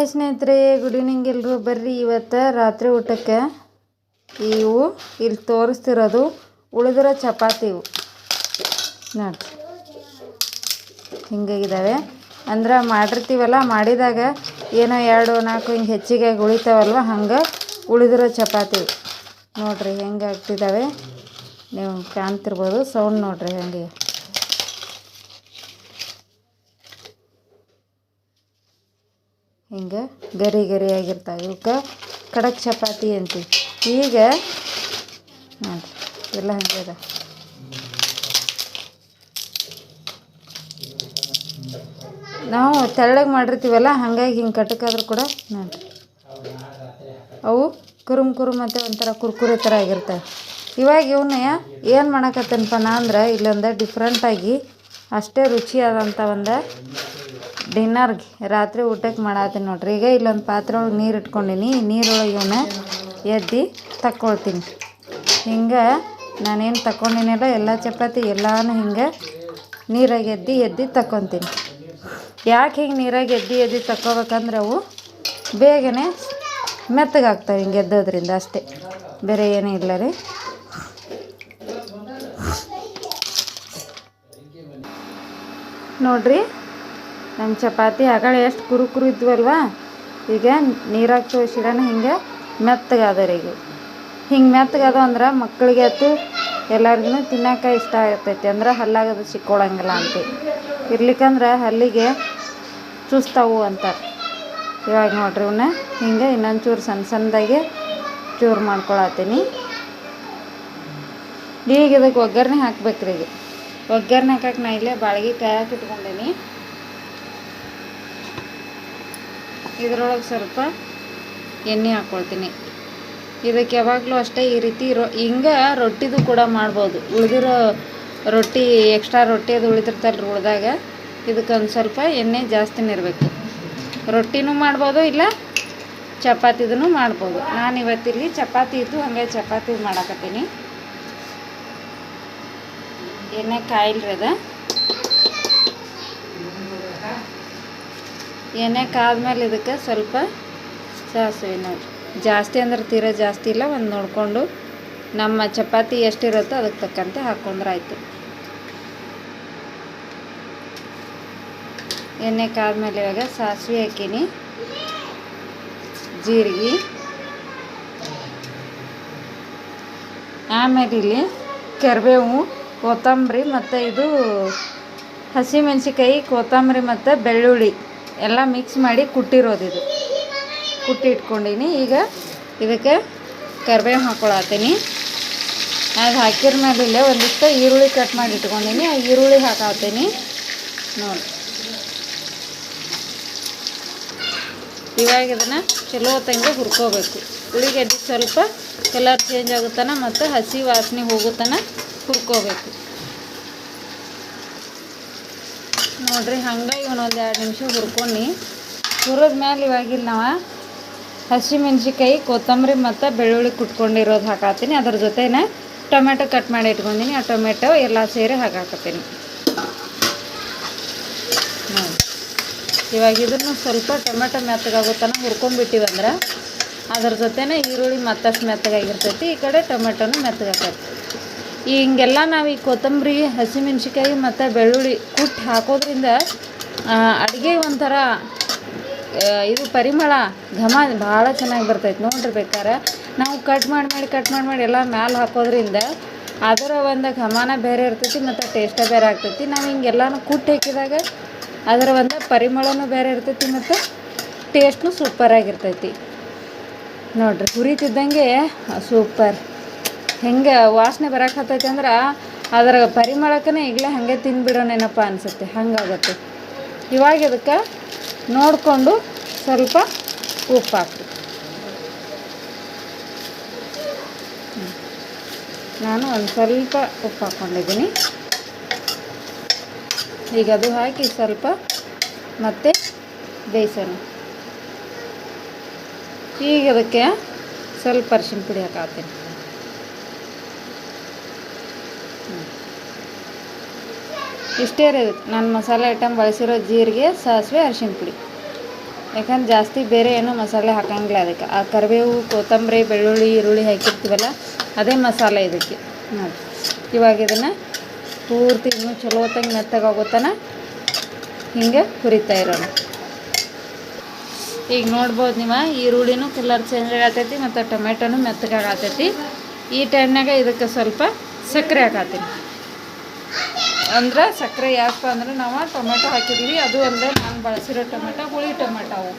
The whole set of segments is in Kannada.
ಹಾಯ್ ಸ್ನೇಹಿತರೆ ಗುಡ್ ಈವ್ನಿಂಗ್ ಎಲ್ಲರೂ ಬರ್ರಿ ಇವತ್ತು ರಾತ್ರಿ ಊಟಕ್ಕೆ. ಇವು ಇಲ್ಲಿ ತೋರಿಸ್ತಿರೋದು ಉಳಿದಿರೋ ಚಪಾತಿ ಇವು. ನೋಡಿ ಹಿಂಗಾಗಿದ್ದಾವೆ ಅಂದ್ರೆ ಮಾಡಿರ್ತೀವಲ್ಲ, ಮಾಡಿದಾಗ ಏನೋ ಎರಡು, ನಾಲ್ಕು ಹಿಂಗೆ ಹೆಚ್ಚಿಗೆ ಉಳಿತಾವಲ್ವ? ಹಂಗೆ ಉಳಿದಿರೋ ಚಪಾತಿ ನೋಡ್ರಿ ಹೆಂಗೆ ಆಗ್ತಿದ್ದಾವೆ ನೀವು ಕಾಣ್ತಿರ್ಬೋದು. ಸೌಂಡ್ ನೋಡ್ರಿ ಹೆಂಗೆ. ಹಿಂಗೆ ಗರಿ ಗರಿ ಆಗಿರ್ತಾವೆ ಇವಕ್ಕೆ ಖಡಕ್ ಚಪಾತಿ ಅಂತೀವಿ. ಈಗ ನೋಡಿರಿ, ಎಲ್ಲ ಹಂಗೆ ಅದ. ನಾವು ತೆಳ್ಳಗೆ ಮಾಡಿರ್ತೀವಲ್ಲ, ಹಾಗಾಗಿ ಹಿಂಗೆ ಕಟಕಾದ್ರೂ ಕೂಡ ನೋಡಿರಿ. ಅವು ಕುರುಮ್ ಕುರುಮ್ ಮತ್ತು ಒಂಥರ ಕುರ್ಕುರೆ ಥರ ಆಗಿರ್ತವೆ. ಇವಾಗ ಇವನ್ನ ಏನು ಮಾಡಕತ್ತೇನಪ್ಪ ನಾ ಅಂದ್ರೆ ಇಲ್ಲೊಂದು ಡಿಫ್ರೆಂಟಾಗಿ ಅಷ್ಟೇ ರುಚಿಯಾದಂಥ ಒಂದು ಡಿನ್ನರ್ಗೆ ರಾತ್ರಿ ಊಟಕ್ಕೆ ಮಾಡತ್ತೀನಿ ನೋಡ್ರಿ. ಈಗ ಇಲ್ಲೊಂದು ಪಾತ್ರೆ ಒಳಗೆ ನೀರು ಇಟ್ಕೊಂಡಿನಿ. ನೀರೊಳಗೆ ಇವನ್ನ ಎದ್ದು ತಕ್ಕೊಳ್ತೀನಿ. ಹಿಂಗೆ ನಾನೇನು ತಗೊಂಡಿನಲ್ಲ ಎಲ್ಲ ಚಪಾತಿ ಎಲ್ಲಾನು ಹಿಂಗೆ ನೀರಾಗೆ ಎದ್ದು ಎದ್ದು ತಕ್ಕೊತೀನಿ. ಯಾಕೆ ಹಿಂಗೆ ನೀರಾಗೆ ಎದ್ದು ಎದ್ದು ತಕ್ಕೋಬೇಕಂದ್ರೆ ಅವು ಬೇಗನೆ ಮೆತ್ತಗಾಗ್ತವೆ ಹಿಂಗೆ ಎದ್ದೋದ್ರಿಂದ ಅಷ್ಟೇ. ಬೇರೆ ಏನೂ ಇಲ್ಲ ರೀ. ನೋಡ್ರಿ. ನಮ್ಮ ಚಪಾತಿ ಆಗಳ ಎಷ್ಟು ಕುರು ಕುರು ಇದ್ವಲ್ವ? ಈಗ ನೀರಾಗ ತೋರಿಸಿಡೋಣ ಹಿಂಗೆ ಮೆತ್ತಗಾದರೆ ಈಗ. ಹಿಂಗೆ ಮೆತ್ತಗಾದ ಅಂದ್ರೆ ಮಕ್ಕಳಿಗೆ ಆಯ್ತು ಎಲ್ಲರಿಗೂ ತಿನ್ನೋಕೆ ಇಷ್ಟ ಆಗ್ತೈತಿ ಅಂದ್ರೆ ಹಲ್ಲಾಗದು ಸಿಕ್ಕೊಳಂಗಿಲ್ಲ ಅಂತ. ಇರ್ಲಿಕ್ಕಂದ್ರೆ ಹಲ್ಲಿಗೆ ಚುಸ್ತಾವು ಅಂತಾರೆ. ಇವಾಗ ನೋಡ್ರಿ ಇವನ್ನ ಹಿಂಗೆ ಇನ್ನೊಂದು ಚೂರು ಸಣ್ಣ ಸಣ್ಣದಾಗೆ ಚೂರು ಮಾಡ್ಕೊಳತ್ತೀನಿ. ಈಗ ಇದಕ್ಕೆ ಒಗ್ಗರಣೆ ಹಾಕ್ಬೇಕ್ರಿ ಈಗ. ಒಗ್ಗರಣೆ ಹಾಕಕ್ಕೆ ನಾ ಇಲ್ಲೇ ಬಾಳಿಗೆ ಕಾಯಕ್ಕೆ ಇಟ್ಕೊಂಡೀನಿ. ಇದ್ರೊಳಗೆ ಸ್ವಲ್ಪ ಎಣ್ಣೆ ಹಾಕ್ಕೊಳ್ತೀನಿ ಇದಕ್ಕೆ ಯಾವಾಗಲೂ ಅಷ್ಟೇ ಈ ರೀತಿ ರೊ, ಹಿಂಗೆ ರೊಟ್ಟಿದು ಕೂಡ ಮಾಡ್ಬೋದು. ಉಳಿದಿರೋ ರೊಟ್ಟಿ ಎಕ್ಸ್ಟ್ರಾ ರೊಟ್ಟಿ ಅದು ಉಳಿದಿರ್ತಲ್ಲ ಉಳಿದಾಗ ಇದಕ್ಕೊಂದು ಸ್ವಲ್ಪ ಎಣ್ಣೆ ಜಾಸ್ತಿನೇ ಇರಬೇಕು. ರೊಟ್ಟಿನೂ ಮಾಡ್ಬೋದು, ಇಲ್ಲ ಚಪಾತಿದೂ ಮಾಡ್ಬೋದು. ನಾನು ಇವತ್ತಿಲ್ಲಿ ಚಪಾತಿ ಇದ್ದು ಹಾಗೆ ಚಪಾತಿ ಮಾಡಕತ್ತೀನಿ. ಎಣ್ಣೆ ಕಾಯಿಲ್ರಿ ಅದ. ಎಣ್ಣೆ ಕಾದ್ಮೇಲೆ ಇದಕ್ಕೆ ಸ್ವಲ್ಪ ಸಾಸಿವೆ ನೋಡಿ ಜಾಸ್ತಿ ಅಂದ್ರೆ ತೀರಾ ಜಾಸ್ತಿ ಇಲ್ಲ, ಒಂದು ನೋಡಿಕೊಂಡು ನಮ್ಮ ಚಪಾತಿ ಎಷ್ಟಿರುತ್ತೋ ಅದಕ್ಕೆ ತಕ್ಕಂತೆ ಹಾಕ್ಕೊಂಡ್ರೆ ಆಯಿತು. ಎಣ್ಣೆ ಕಾದ್ಮೇಲೆ ಇವಾಗ ಸಾಸಿವೆ ಹಾಕೀನಿ. ಜೀರಿಗೆ. ಆಮೇಲೆ ಇಲ್ಲಿ ಕರಿಬೇವು, ಕೊತ್ತಂಬರಿ ಮತ್ತು ಇದು ಹಸಿಮೆಣ್ಸಿಕಾಯಿ ಕೊತ್ತಂಬರಿ ಮತ್ತು ಬೆಳ್ಳುಳ್ಳಿ. ಎಲ್ಲ ಮಿಕ್ಸ್ ಮಾಡಿ ಕುಟ್ಟಿರೋದು ಇದು. ಕುಟ್ಟಿ ಇಟ್ಕೊಂಡೀನಿ. ಈಗ ಇದಕ್ಕೆ ಕರ್ಬೇವು ಹಾಕ್ಕೊಳತ್ತೀನಿ ಅದು ಹಾಕಿರ ಮೇಲೆ ಇಲ್ಲೇ ಒಂದಿಷ್ಟು ಈರುಳ್ಳಿ ಕಟ್ ಮಾಡಿ ಇಟ್ಕೊಂಡೀನಿ. ಆ ಈರುಳ್ಳಿ ಹಾಕಾತೀನಿ ನೋಡಿ. ಇವಾಗ ಇದನ್ನು ಚಲೋ ಹೊತ್ತಂಗೆ ಹುರ್ಕೋಬೇಕು. ಉಳಿಗಡ್ಡೆ ಸ್ವಲ್ಪ ಕಲರ್ ಚೇಂಜ್ ಆಗುತ್ತಾನ ಮತ್ತು ಹಸಿ ವಾಸನೆ ಹೋಗುತ್ತಾನ ಹುರ್ಕೋಬೇಕು. ನೋಡ್ರಿ, ಹಂಗೆ ಒಂದು ಎರಡು ನಿಮಿಷ ಹುರ್ಕೊಂಡು. ಹುರಿದ ಮೇಲೆ ಇವಾಗಿಲ್ಲ ನಾವು ಹಸಿಮೆಣ್ಸಿಕಾಯಿ ಕೊತ್ತಂಬರಿ ಮತ್ತು ಬೆಳ್ಳುಳ್ಳಿ ಕುಟ್ಕೊಂಡಿರೋದು ಹಾಕತ್ತೀನಿ ಅದ್ರ ಜೊತೆನೆ ಟೊಮೆಟೊ ಕಟ್ ಮಾಡಿ ಇಟ್ಕೊಂಡಿನಿ. ಆ ಟೊಮೆಟೊ ಎಲ್ಲ ಸೇರಿ ಹಾಕಾಕತ್ತೀನಿ ಇವಾಗ ಇದನ್ನು ಸ್ವಲ್ಪ ಟೊಮೆಟೊ ಮೆತ್ತಗಾಗುತ್ತಾನೆ ಹುರ್ಕೊಂಡ್ಬಿಟ್ಟಿವಿ ಅಂದ್ರೆ ಅದ್ರ ಜೊತೆನೆ ಈರುಳ್ಳಿ ಮತ್ತಷ್ಟು ಮೆತ್ತಗಾಗಿರ್ತೈತಿ. ಈ ಕಡೆ ಟೊಮೆಟೊನು ಮೆತ್ತಗಾಕೈತಿ ಈ ಹಿಂಗೆಲ್ಲ ನಾವು ಈ ಕೊತ್ತಂಬರಿ ಹಸಿಮೆಣ್ಸಿಕಾಯಿ ಮತ್ತು ಬೆಳ್ಳುಳ್ಳಿ ಕುಟ್ಟಿ ಹಾಕೋದ್ರಿಂದ ಅಡುಗೆ ಒಂಥರ ಇದು ಪರಿಮಳ ಘಮ ಭಾಳ ಚೆನ್ನಾಗಿ ಬರ್ತೈತೆ. ನೋಡ್ರಿ ಬೇಕಾರೆ, ನಾವು ಕಟ್ ಮಾಡಿ ಮಾಡಿ ಕಟ್ ಮಾಡಿ ಮಾಡಿ ಎಲ್ಲ ಮ್ಯಾಲೆ ಹಾಕೋದ್ರಿಂದ ಅದರ ಒಂದು ಘಮನ ಬೇರೆ ಇರ್ತೈತಿ ಮತ್ತು ಟೇಸ್ಟೇ ಬೇರೆ ಆಗ್ತೈತಿ. ನಾವು ಹಿಂಗೆಲ್ಲನೂ ಕುಟ್ಟಿ ಹಾಕಿದಾಗ ಅದರ ಒಂದು ಪರಿಮಳನೂ ಬೇರೆ ಇರ್ತೈತಿ ಮತ್ತು ಟೇಸ್ಟ್ನು ಸೂಪರಾಗಿರ್ತೈತಿ ನೋಡ್ರಿ, ಹುರಿತಿದ್ದಂಗೆ ಸೂಪರ್ ಹೆಂಗೆ ವಾಸನೆ ಬರಕತ್ತೈತಿ ಅಂದ್ರೆ ಅದರ ಪರಿಮಳಕ್ಕೇ ಈಗಲೇ ಹಾಗೆ ತಿನ್ಬಿಡೋಣೇನಪ್ಪ ಅನಿಸುತ್ತೆ, ಹಂಗಾಗುತ್ತೆ. ಇವಾಗ ಇದಕ್ಕೆ ನೋಡಿಕೊಂಡು ಸ್ವಲ್ಪ ಉಪ್ಪು ಹಾಕಿ ನಾನು ಒಂದು ಸ್ವಲ್ಪ ಉಪ್ಪು ಹಾಕ್ಕೊಂಡಿದ್ದೀನಿ ಈಗ ಅದು ಹಾಕಿ ಸ್ವಲ್ಪ ಮತ್ತೆ ಬೇಯಿಸೋಣ ಈಗ ಅದಕ್ಕೆ ಸ್ವಲ್ಪ ಅರಿಶಿನ ಪುಡಿ ಹಾಕಾತೀನಿ. ಇಷ್ಟೇ ರೀ ನಾನು ಮಸಾಲೆ ಐಟಮ್ ಬಳಸಿರೋ ಜೀರಿಗೆ, ಸಾಸಿವೆ ಅರಿಶಿನ ಪುಡಿ. ಯಾಕಂದ್ರೆ ಜಾಸ್ತಿ ಬೇರೆ ಏನೂ ಮಸಾಲೆ ಹಾಕಂಗಿಲ್ಲ ಅದಕ್ಕೆ. ಆ ಕರಿಬೇವು, ಕೊತ್ತಂಬರಿ, ಬೆಳ್ಳುಳ್ಳಿ, ಈರುಳ್ಳಿ ಹಾಕಿರ್ತೀವಲ್ಲ, ಅದೇ ಮಸಾಲೆ ಇದಕ್ಕೆ. ನೋಡಿ ಇವಾಗ ಇದನ್ನು ಪೂರ್ತಿ ಇನ್ನೂ ಚಲೋ ಹೊತ್ತಂಗೆ ಮೆತ್ತಗಾಗೋತನ ಹಿಂಗೆ ಹುರಿತಾ ಇರೋಣ. ಈಗ ನೋಡ್ಬೋದು ನೀವು, ಈರುಳ್ಳಿನೂ ಕಲರ್ ಚೇಂಜ್ ಆಗತ್ತೈತಿ ಮತ್ತು ಟೊಮೆಟೊನೂ ಮೆತ್ತಗಾಗತ್ತೈತಿ ಈ ಟೈಮ್ನಾಗ ಇದಕ್ಕೆ ಸ್ವಲ್ಪ ಸಕ್ಕರೆ ಹಾಕತ್ತೀನಿ. ಅಂದ್ರೆ ಸಕ್ಕರೆ ಯಾಕಪ್ಪ ಅಂದ್ರೆ ನಾವು ಟೊಮೆಟೊ ಹಾಕಿದ್ದೀವಿ ಅದು ಅಂದ್ರೆ ನಾನು ಬಳಸಿರೋ ಟೊಮೆಟೊ, ಹುಳಿ ಟೊಮೆಟೊ. ಅವು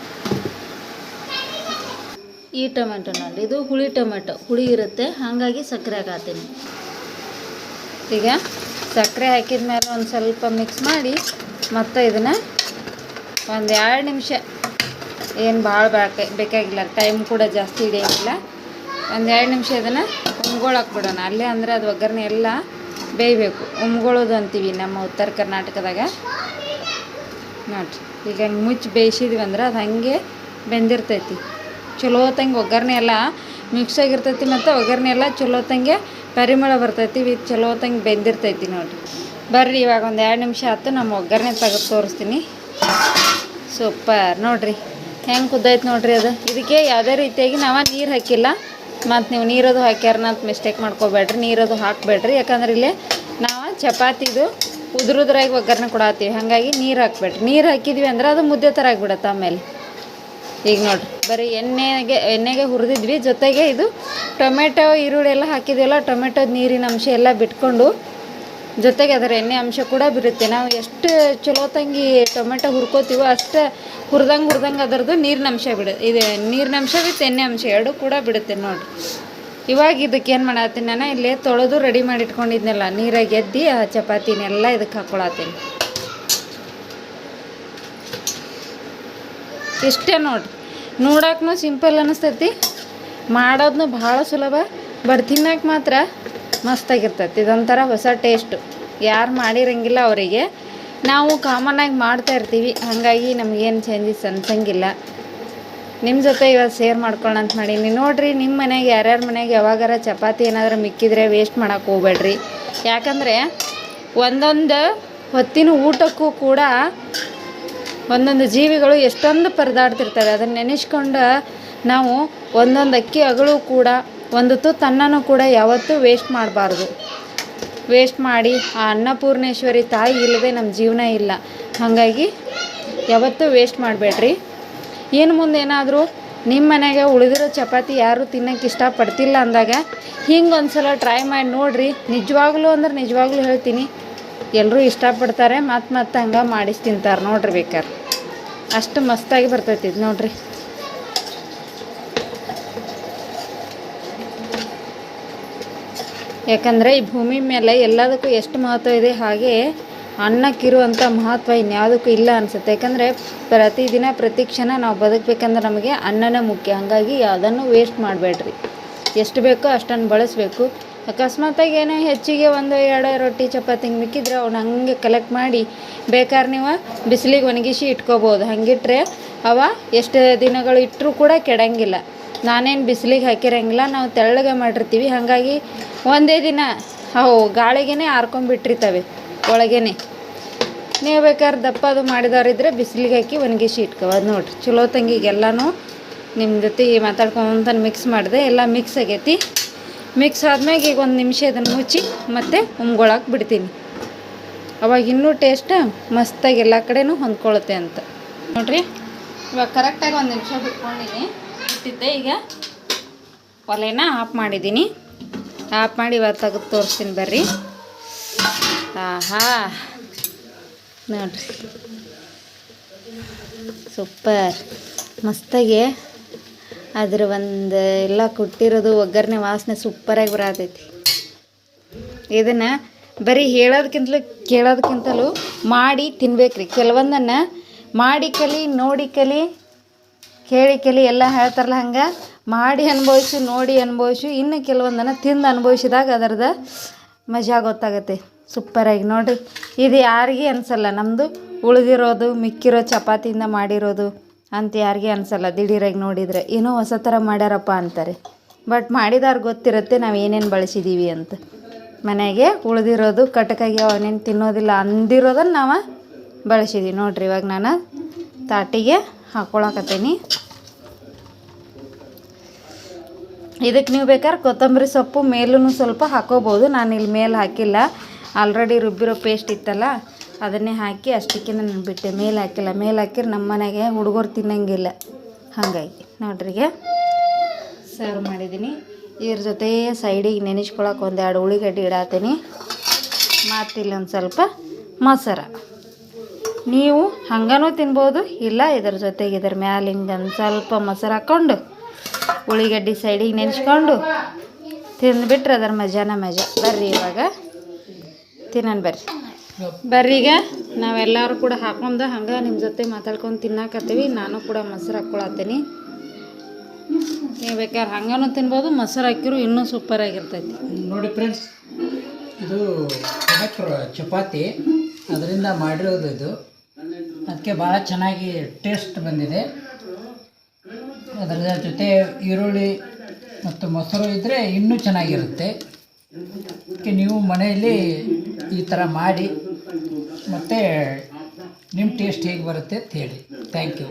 ಈ ಟೊಮೆಟೊ ನೋಡಿ ಇದು ಹುಳಿ ಟೊಮೆಟೊ. ಹುಳಿ ಇರುತ್ತೆ. ಹಾಗಾಗಿ ಸಕ್ಕರೆ ಹಾಕತ್ತೀನಿ. ಈಗ ಸಕ್ಕರೆ ಹಾಕಿದ ಮೇಲೆ ಒಂದು ಸ್ವಲ್ಪ ಮಿಕ್ಸ್ ಮಾಡಿ ಮತ್ತೆ ಇದನ್ನು ಒಂದು ಎರಡು ನಿಮಿಷ. ಏನು ಭಾಳ ಬೇಕೆ ಬೇಕಾಗಿಲ್ಲ. ಟೈಮ್ ಕೂಡ ಜಾಸ್ತಿ ಹಿಡಿಯೋಂಗಿಲ್ಲ. ಒಂದು ಎರಡು ನಿಮಿಷ ಇದನ್ನು ಹೊಂಗೋಳಕ್ಕೆ ಬಿಡೋಣ. ಅಲ್ಲೇ ಅಂದರೆ ಅದು ಒಗ್ಗರಣೆ ಎಲ್ಲ ಬೇಯಬೇಕು. ಉಮ್ಗೊಳೋದು ಅಂತೀವಿ ನಮ್ಮ ಉತ್ತರ ಕರ್ನಾಟಕದಾಗ. ನೋಡ್ರಿ, ಈಗ ಹಂಗೆ ಮುಚ್ಚಿ ಬೇಯಿಸಿದ್ವಿ ಅಂದ್ರೆ ಅದು ಹಾಗೆ ಬೆಂದಿರ್ತೈತಿ. ಚಲೋ ಹೊತ್ತಂಗೆ ಒಗ್ಗರಣೆ ಎಲ್ಲ ಮಿಕ್ಸ್ ಆಗಿರ್ತೈತಿ ಮತ್ತು ಒಗ್ಗರಣೆ ಎಲ್ಲ ಚಲೋ ಹೊತ್ತಂಗೆ ಪರಿಮಳ ಬರ್ತೈತಿ ಇದು ಚಲೋ ಹೊತ್ತಂಗೆ ಬೆಂದಿರ್ತೈತಿ ನೋಡಿರಿ. ಬರ್ರಿ, ಇವಾಗ ಒಂದು ಎರಡು ನಿಮಿಷ ಆಯ್ತು ನಮ್ಮ ಒಗ್ಗರಣೆ ತೆಗೆದು ತೋರಿಸ್ತೀನಿ. ಸೂಪರ್, ನೋಡಿರಿ. ಹೆಂಗೆ ಕುದ್ದೈತೆ ನೋಡಿರಿ ಅದು. ಇದಕ್ಕೆ ಯಾವುದೇ ರೀತಿಯಾಗಿ ನಾವು ನೀರು ಹಾಕಿಲ್ಲ. ಮತ್ತು ನೀವು ನೀರದು ಹಾಕ್ಯಾರನ ಅಂತ ಮಿಸ್ಟೇಕ್ ಮಾಡ್ಕೋಬೇಡ್ರಿ, ನೀರದು ಹಾಕಬೇಡ್ರಿ. ಯಾಕಂದ್ರೆ ಇಲ್ಲಿ ನಾವು ಚಪಾತಿದು ಉದುರುದ್ರಾಗಿ ಒಗ್ಗರಣೆ ಕೊಡತ್ತೀವಿ ಹಾಗಾಗಿ ನೀರು ಹಾಕ್ಬೇಡ್ರಿ. ನೀರು ಹಾಕಿದ್ವಿ ಅಂದ್ರೆ ಅದು ಮುದ್ದೆ ಥರ ಆಗಿಬಿಡತ್ತೆ ಆಮೇಲೆ. ಈಗ ನೋಡ್ರಿ, ಬರೀ ಎಣ್ಣೆಗೆ ಎಣ್ಣೆಗೆ ಹುರಿದಿದ್ವಿ. ಜೊತೆಗೆ ಇದು ಟೊಮೆಟೊ, ಈರುಳ್ಳಿ ಎಲ್ಲ ಹಾಕಿದ್ವಲ್ಲ ಟೊಮೆಟೊದ ನೀರಿನ ಅಂಶ ಎಲ್ಲ ಬಿಟ್ಕೊಂಡು ಜೊತೆಗೆ ಅದರ ಎಣ್ಣೆ ಅಂಶ ಕೂಡ ಬಿರುತ್ತೆ. ನಾವು ಎಷ್ಟು ಚಲೋ ತಂಗಿ ಟೊಮೆಟೊ ಹುರ್ಕೋತೀವೋ ಅಷ್ಟು ಹುರಿದಂಗೆ ಹುರಿದಂಗೆ ಅದರದ್ದು ನೀರಿನ ಅಂಶ ಬಿಡು, ಇದು ನೀರಿನ ಅಂಶ ವಿತ್ ಎಣ್ಣೆ ಅಂಶ ಎರಡೂ ಕೂಡ ಬಿಡುತ್ತೆ ನೋಡಿರಿ. ಇವಾಗ ಇದಕ್ಕೆ ಏನು ಮಾಡತ್ತೀನಿ ನಾನು? ಇಲ್ಲೇ ತೊಳೆದು ರೆಡಿ ಮಾಡಿ ಇಟ್ಕೊಂಡಿದ್ನಲ್ಲ ನೀರಾಗಿ ಎದ್ದು ಆ ಚಪಾತಿನೆಲ್ಲ ಇದಕ್ಕೆ ಹಾಕ್ಕೊಳತ್ತೀನಿ ಇಷ್ಟೇ ನೋಡಿರಿ. ನೋಡಕ್ಕೂ ಸಿಂಪಲ್ ಅನ್ನಿಸ್ತೈತಿ ಮಾಡೋದನ್ನು ಭಾಳ ಸುಲಭ. ಬಟ್ ಮಾತ್ರ ಮಸ್ತಾಗಿರ್ತೈತಿ. ಇದೊಂಥರ ಹೊಸ ಟೇಸ್ಟು. ಯಾರು ಮಾಡಿರಂಗಿಲ್ಲ ಅವರಿಗೆ. ನಾವು ಕಾಮನ್ನಾಗಿ ಮಾಡ್ತಾ ಇರ್ತೀವಿ. ಹಾಗಾಗಿ ನಮಗೇನು ಚೇಂಜಸ್ ಅನ್ಸಂಗಿಲ್ಲ. ನಿಮ್ಮ ಜೊತೆ ಇವತ್ತು ಶೇರ್ ಮಾಡ್ಕೊಳ್ಳೋಣ ಅಂತ ಮಾಡೀನಿ. ನೋಡಿರಿ ನಿಮ್ಮ ಮನೆಗೆ ಯಾರ್ಯಾರ ಮನೆಗೆ ಯಾವಾಗಾರ ಚಪಾತಿ ಏನಾದರೂ ಮಿಕ್ಕಿದ್ರೆ ವೇಸ್ಟ್ ಮಾಡೋಕೆ ಹೋಗ್ಬೇಡ್ರಿ. ಯಾಕಂದರೆ ಒಂದೊಂದು ಹೊತ್ತಿನ ಊಟಕ್ಕೂ ಕೂಡ ಒಂದೊಂದು ಜೀವಿಗಳು ಎಷ್ಟೊಂದು ಪರದಾಡ್ತಿರ್ತವೆ. ಅದನ್ನು ನೆನೆಸ್ಕೊಂಡು ನಾವು ಒಂದೊಂದು ಅಕ್ಕಿ ಅಗಳು ಕೂಡ ಒಂದು ತುತ್ತು ಅನ್ನನೂ ಕೂಡ ಯಾವತ್ತೂ ವೇಸ್ಟ್ ಮಾಡಬಾರ್ದು. ವೇಸ್ಟ್ ಮಾಡಿ ಆ ಅನ್ನಪೂರ್ಣೇಶ್ವರಿ ತಾಯಿ ಇಲ್ಲದೆ ನಮ್ಮ ಜೀವನ ಇಲ್ಲ. ಹಾಗಾಗಿ ಯಾವತ್ತೂ ವೇಸ್ಟ್ ಮಾಡಬೇಡ್ರಿ. ಏನು ಮುಂದೆ ಏನಾದರೂ ನಿಮ್ಮ ಮನೆಗೆ ಉಳಿದಿರೋ ಚಪಾತಿ ಯಾರು ತಿನ್ನೋಕೆ ಇಷ್ಟಪಡ್ತಿಲ್ಲ ಅಂದಾಗ ಹಿಂಗೆ ಒಂದು ಸಲ ಟ್ರೈ ಮಾಡಿ ನೋಡಿರಿ. ನಿಜವಾಗ್ಲೂ ಅಂದ್ರೆ ನಿಜವಾಗ್ಲೂ ಹೇಳ್ತೀನಿ ಎಲ್ಲರೂ ಇಷ್ಟಪಡ್ತಾರೆ ಮತ್ತೆ ಮತ್ತೆ ಹಂಗೆ ಮಾಡಿಸಿ ತಿಂತಾರೆ ನೋಡ್ರಿ ಬೇಕಾರೆ. ಅಷ್ಟು ಮಸ್ತಾಗಿ ಬರ್ತೈತಿ ಇದು ನೋಡ್ರಿ. ಯಾಕಂದರೆ ಈ ಭೂಮಿ ಮೇಲೆ ಎಲ್ಲದಕ್ಕೂ ಎಷ್ಟು ಮಹತ್ವ ಇದೆ ಹಾಗೆ ಅನ್ನಕ್ಕಿರುವಂಥ ಮಹತ್ವ ಇನ್ಯಾವುದಕ್ಕೂ ಇಲ್ಲ ಅನಿಸುತ್ತೆ. ಯಾಕಂದರೆ ಪ್ರತಿದಿನ, ಪ್ರತಿ ಕ್ಷಣ ನಾವು ಬದುಕಬೇಕಂದ್ರೆ ನಮಗೆ ಅನ್ನನೇ ಮುಖ್ಯ. ಹಾಗಾಗಿ ಯಾವುದನ್ನು ವೇಸ್ಟ್ ಮಾಡಬೇಡ್ರಿ. ಎಷ್ಟು ಬೇಕೋ ಅಷ್ಟನ್ನು ಬಳಸಬೇಕು. ಅಕಸ್ಮಾತಾಗಿ ಏನೋ ಹೆಚ್ಚಿಗೆ ಒಂದು ಎರಡು ರೊಟ್ಟಿ, ಚಪಾತಿ ಹಿಂಗೆ ಮಿಕ್ಕಿದ್ರೆ ಅವನ್ನ ಹಂಗೆ ಕಲೆಕ್ಟ್ ಮಾಡಿ ಬೇಕಾದ್ರೆ ನೀವು ಬಿಸಿಲಿಗೆ ಒಣಗಿಸಿ ಇಟ್ಕೋಬೋದು. ಹಂಗಿಟ್ರೆ ಅವ ಎಷ್ಟು ದಿನಗಳು ಇಟ್ಟರೂ ಕೂಡ ಕೆಡಂಗಿಲ್ಲ. ನಾನೇನು ಬಿಸಿಲಿಗೆ ಹಾಕಿರಂಗಿಲ್ಲ, ನಾವು ತೆಳ್ಳಗೆ ಮಾಡಿರ್ತೀವಿ. ಹಾಗಾಗಿ ಒಂದೇ ದಿನ. ಅವು ಗಾಳಿಗೆ ತವೆ ಒಳಗೇನೆ. ನೀವು ಬೇಕಾದ್ರೆ ದಪ್ಪ ಅದು ಮಾಡಿದವ್ರಿದ್ರೆ ಬಿಸಿಲಿಗೆ ಹಾಕಿ ಒಣಗಿಸಿ ಇಟ್ಕೋಬೋದು ನೋಡ್ರಿ, ಚಲೋ ತಂಗಿಗೆಲ್ಲನೂ ನಿಮ್ಮ ಜೊತೆ ಮಾತಾಡ್ಕೊಂತ ಮಿಕ್ಸ್ ಮಾಡಿದೆ, ಎಲ್ಲ ಮಿಕ್ಸ್ ಆಗೈತಿ. ಮಿಕ್ಸ್ ಆದ್ಮೇಲೆ ಈಗ ಒಂದು ನಿಮಿಷ ಇದನ್ನು ಮುಚ್ಚಿ ಮತ್ತೆ ಉಮ್ಗೊಳಕ್ಕೆ ಬಿಡ್ತೀನಿ. ಅವಾಗ ಇನ್ನೂ ಟೇಸ್ಟ್ ಮಸ್ತಾಗಿ ಎಲ್ಲ ಕಡೆನೂ ಹೊಂದ್ಕೊಳ್ಳುತ್ತೆ ಅಂತ. ನೋಡ್ರಿ, ಇವಾಗ ಕರೆಕ್ಟಾಗಿ ಒಂದು ನಿಮಿಷ ಬಿಟ್ಕೊಂಡಿನಿ. ಬಿಟ್ಟಿದ್ದೆ, ಈಗ ಒಲೆನ ಆಫ್ ಮಾಡಿದ್ದೀನಿ ಆಫ್ ಮಾಡಿ ಇವಾಗ ತೆಗೆದು ತೋರಿಸ್ತೀನಿ ಬರ್ರಿ. ಆಹಾ. ನೋಡ್ರಿ. ಸೂಪರ್. ಮಸ್ತಾಗಿ. ಅದ್ರ ಒಂದು ಎಲ್ಲ ಕೊಟ್ಟಿರೋದು ಒಗ್ಗರಣೆ ವಾಸನೆ ಸೂಪರಾಗಿ ಬರತೈತಿ. ಇದನ್ನು ಬರೀ ಹೇಳೋದಕ್ಕಿಂತಲೂ ಕೇಳೋದಕ್ಕಿಂತಲೂ ಮಾಡಿ ತಿನ್ಬೇಕ್ರಿ. ಕೆಲವೊಂದನ್ನು ಮಾಡಿ ಕಲಿ, ನೋಡಿ ಕಲಿ, ಕೇಳಿ ಕಲಿ ಎಲ್ಲ ಹೇಳ್ತಾರಲ್ಲ ಹಂಗೆ. ಮಾಡಿ ಅನುಭವಿಸು, ನೋಡಿ ಅನುಭವಿಸು, ಇನ್ನು ಕೆಲವೊಂದನ್ನು ತಿಂದು ಅನುಭವಿಸಿದಾಗ ಅದರದ ಮಜಾ ಗೊತ್ತಾಗತ್ತೆ. ಸೂಪರಾಗಿ ನೋಡಿರಿ. ಇದು ಯಾರಿಗೆ ಅನಿಸಲ್ಲ ನಮ್ಮದು ಉಳಿದಿರೋದು, ಮಿಕ್ಕಿರೋ ಚಪಾತಿಯಿಂದ ಮಾಡಿರೋದು ಅಂತ ಯಾರಿಗೆ ಅನಿಸಲ್ಲ, ದಿಢೀರಾಗಿ ನೋಡಿದರೆ. ಏನೋ ಹೊಸ ಥರ ಮಾಡ್ಯಾರಪ್ಪ ಅಂತಾರೆ. ಬಟ್ ಮಾಡಿದಾರ ಗೊತ್ತಿರುತ್ತೆ, ನಾವು ಏನೇನು ಬಳಸಿದ್ದೀವಿ ಅಂತ. ಮನೆಗೆ ಉಳಿದಿರೋದು ಕಟಕಾಗಿ ಅವನೇನು ತಿನ್ನೋದಿಲ್ಲ ಅಂದಿರೋದನ್ನು ನಾವು ಬಳಸಿದ್ದೀವಿ ನೋಡಿರಿ ಇವಾಗ ನಾನು ತಾಟಿಗೆ ಹಾಕ್ಕೊಳಕತ್ತೀನಿ ಇದಕ್ಕೆ ನೀವು ಬೇಕಾದ್ರೆ ಕೊತ್ತಂಬರಿ ಸೊಪ್ಪು ಮೇಲೂ ಸ್ವಲ್ಪ ಹಾಕೋಬೋದು. ನಾನು ಇಲ್ಲಿ ಮೇಲೆ ಹಾಕಿಲ್ಲ. ಆಲ್ರೆಡಿ ರುಬ್ಬಿರೋ ಪೇಸ್ಟ್ ಇತ್ತಲ್ಲ, ಅದನ್ನೇ ಹಾಕಿ ಅಷ್ಟಕ್ಕೆ ನಾನು ಬಿಟ್ಟೆ. ಮೇಲೆ ಹಾಕಿಲ್ಲ. ಮೇಲೆ ಹಾಕಿದ್ರೆ ನಮ್ಮ ಮನೆಗೆ ಹುಡುಗರು ತಿನ್ನಂಗಿಲ್ಲ. ಹಾಗಾಗಿ ನೋಡ್ರಿಗೆ ಸರ್ವ್ ಮಾಡಿದ್ದೀನಿ. ಇದ್ರ ಜೊತೆ ಸೈಡಿಗೆ ನೆನೆಸ್ಕೊಳಕ್ಕೆ ಒಂದೆರಡು ಉಳ್ಳಿಗಡ್ಡೆ ಇಡಾತೀನಿ. ಮತ್ತಿಲ್ಲ ಒಂದು ಸ್ವಲ್ಪ ಮೊಸರ. ನೀವು ಹಂಗನೂ ತಿನ್ಬೋದು, ಇಲ್ಲ ಇದ್ರ ಜೊತೆಗೆ ಇದ್ರ ಮ್ಯಾಲೆ ಹಿಂಗೆ ಒಂದು ಸ್ವಲ್ಪ ಮೊಸರು ಹಾಕ್ಕೊಂಡು ಉಳ್ಳಿಗಡ್ಡಿ ಸೈಡಿಗೆ ನೆನೆಸ್ಕೊಂಡು ತಿಂದ್ಬಿಟ್ರೆ ಅದರ ಮಜಾನ ಮಜಾ. ಬರ್ರಿ ಇವಾಗ. ತಿನ್ನೋಣ ಬರ್ರಿ. ಬರ್ರಿ ಈಗ. ನಾವೆಲ್ಲರೂ ಕೂಡ ಹಾಕೊಂಡು ಹಂಗೆ ನಿಮ್ಮ ಜೊತೆ ಮಾತಾಡ್ಕೊಂಡು ತಿನ್ನಾಕತ್ತೀವಿ. ನಾನು ಕೂಡ ಮೊಸರು ಹಾಕ್ಕೊಳತ್ತೀನಿ. ನೀವು ಬೇಕಾದ್ರೆ ಹಂಗನೂ ತಿನ್ಬೋದು, ಮೊಸರು ಹಾಕಿರು ಇನ್ನೂ ಸೂಪರ್ ಆಗಿರ್ತೈತಿ. ನೋಡಿ ಫ್ರೆಂಡ್ಸ್ ಇದು ಚಪಾತಿ. ಅದರಿಂದ ಮಾಡಿರೋದು ಇದು. ಅದಕ್ಕೆ ಭಾಳ ಚೆನ್ನಾಗಿ ಟೇಸ್ಟ್ ಬಂದಿದೆ. ಅದರ ಜೊತೆ ಈರುಳ್ಳಿ ಮತ್ತು ಮೊಸರು ಇದ್ದರೆ ಇನ್ನೂ ಚೆನ್ನಾಗಿರುತ್ತೆ. ಅದಕ್ಕೆ ನೀವು ಮನೆಯಲ್ಲಿ ಈ ಥರ ಮಾಡಿ, ಮತ್ತು ನಿಮ್ಮ ಟೇಸ್ಟ್ ಹೇಗೆ ಬರುತ್ತೆ ಅಂತ ಹೇಳಿ. Thank you